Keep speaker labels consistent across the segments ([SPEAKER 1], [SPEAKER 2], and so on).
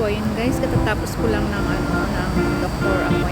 [SPEAKER 1] po, yun guys, katatapos ko lang ng, ano, ng doctor appointment.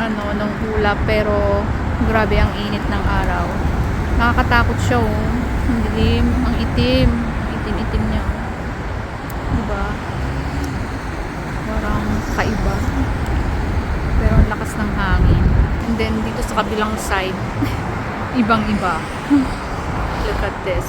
[SPEAKER 1] ano, ng ulap pero grabe ang init ng araw. Nakakatakot siya oh. Ang dilim, ang itim, itim-itim niya. Di ba? Parang kaiba. Pero ang lakas ng hangin. And then dito sa kabilang side, ibang-iba. Look at this.